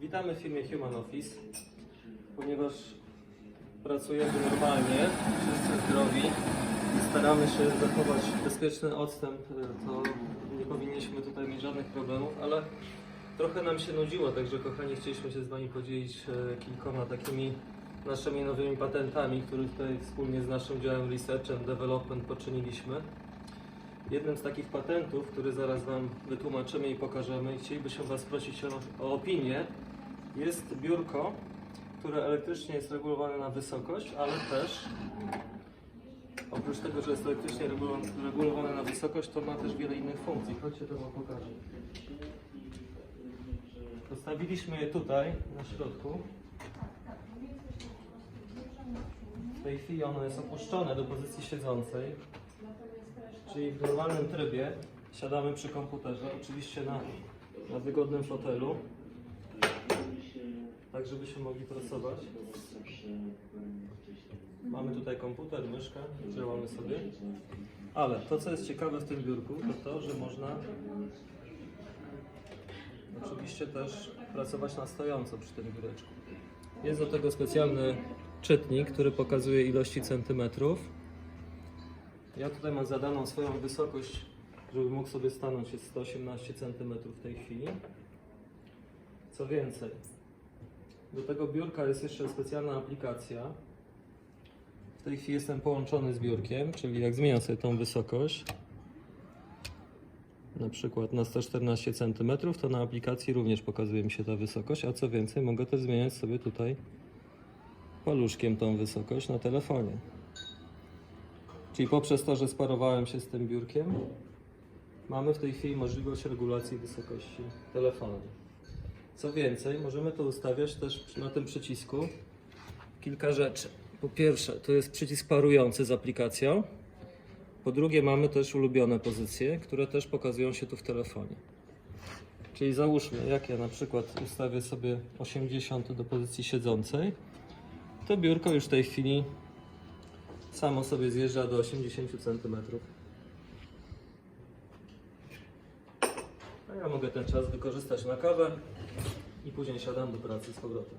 Witamy w filmie Human Office, ponieważ pracujemy normalnie, wszyscy zdrowi i staramy się zachować bezpieczny odstęp, y, to nie powinniśmy tutaj mieć żadnych problemów, ale trochę nam się nudziło, także kochani chcieliśmy się z Wami podzielić e, kilkoma takimi naszymi nowymi patentami, które tutaj wspólnie z naszym działem Research and Development poczyniliśmy. Jednym z takich patentów, który zaraz Wam wytłumaczymy i pokażemy i chcielibyśmy Was prosić o, o opinię, jest biurko, które elektrycznie jest regulowane na wysokość, ale też oprócz tego, że jest elektrycznie regulowane na wysokość, to ma też wiele innych funkcji. Chodźcie, to Wam pokażę. Postawiliśmy je tutaj, na środku. W tej chwili ono jest opuszczone do pozycji siedzącej. Czyli w normalnym trybie siadamy przy komputerze, oczywiście na, na wygodnym fotelu, tak żebyśmy mogli pracować. Mamy tutaj komputer, myszkę, działamy sobie. Ale to, co jest ciekawe w tym biurku, to to, że można oczywiście też pracować na stojąco przy tym biureczku. Jest do tego specjalny czytnik, który pokazuje ilości centymetrów. Ja tutaj mam zadaną swoją wysokość, żeby mógł sobie stanąć, jest 118 cm w tej chwili. Co więcej, do tego biurka jest jeszcze specjalna aplikacja. W tej chwili jestem połączony z biurkiem, czyli jak zmieniam sobie tą wysokość, na przykład na 114 cm, to na aplikacji również pokazuje mi się ta wysokość, a co więcej, mogę też zmieniać sobie tutaj paluszkiem tą wysokość na telefonie. Czyli poprzez to, że sparowałem się z tym biurkiem, mamy w tej chwili możliwość regulacji wysokości telefonu. Co więcej, możemy to ustawiać też na tym przycisku kilka rzeczy. Po pierwsze, to jest przycisk parujący z aplikacją. Po drugie, mamy też ulubione pozycje, które też pokazują się tu w telefonie. Czyli załóżmy, jak ja na przykład ustawię sobie 80 do pozycji siedzącej, to biurko już w tej chwili samo sobie zjeżdża do 80 cm. A ja mogę ten czas wykorzystać na kawę i później siadam do pracy z powrotem.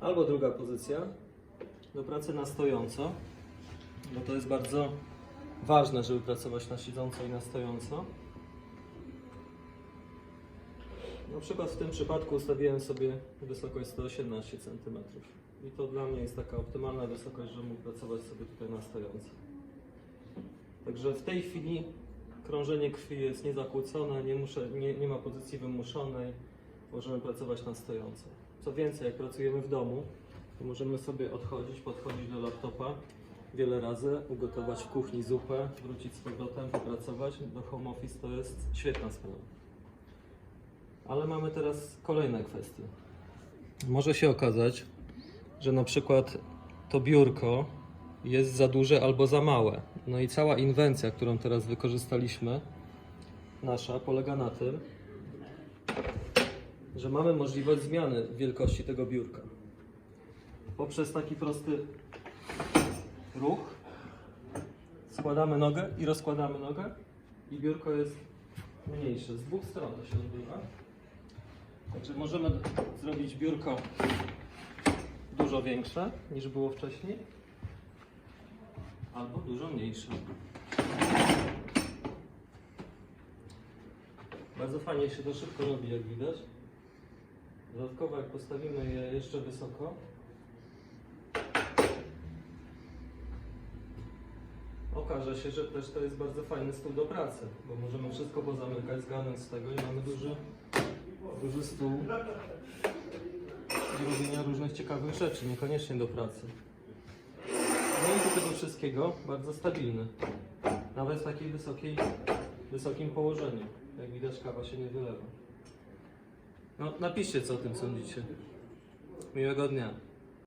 Albo druga pozycja, do pracy na stojąco, bo to jest bardzo ważne, żeby pracować na siedząco i na stojąco. Na przykład w tym przypadku ustawiłem sobie wysokość 118 cm. I to dla mnie jest taka optymalna wysokość, żeby mógł pracować sobie tutaj na stojąco. Także w tej chwili krążenie krwi jest niezakłócone, nie, muszę, nie, nie ma pozycji wymuszonej, możemy pracować na stojąco. Co więcej, jak pracujemy w domu, to możemy sobie odchodzić, podchodzić do laptopa wiele razy, ugotować w kuchni zupę, wrócić z powrotem, popracować. Do home office to jest świetna sprawa. Ale mamy teraz kolejne kwestie. Może się okazać, że na przykład to biurko jest za duże albo za małe. No i cała inwencja, którą teraz wykorzystaliśmy, nasza, polega na tym, że mamy możliwość zmiany wielkości tego biurka. Poprzez taki prosty ruch składamy nogę i rozkładamy nogę i biurko jest mniejsze. Z dwóch stron to się odbywa. Także możemy zrobić biurko dużo większe niż było wcześniej, albo dużo mniejsze. Bardzo fajnie się to szybko robi, jak widać. Dodatkowo, jak postawimy je jeszcze wysoko, okaże się, że też to jest bardzo fajny stół do pracy, bo możemy wszystko pozamykać, zgarnąć z tego i mamy duży, duży stół do robienia różnych ciekawych rzeczy, niekoniecznie do pracy. No i do tego wszystkiego bardzo stabilny. Nawet w takiej wysokiej, wysokim położeniu. Jak widać kawa się nie wylewa. No napiszcie co o tym sądzicie. Miłego dnia.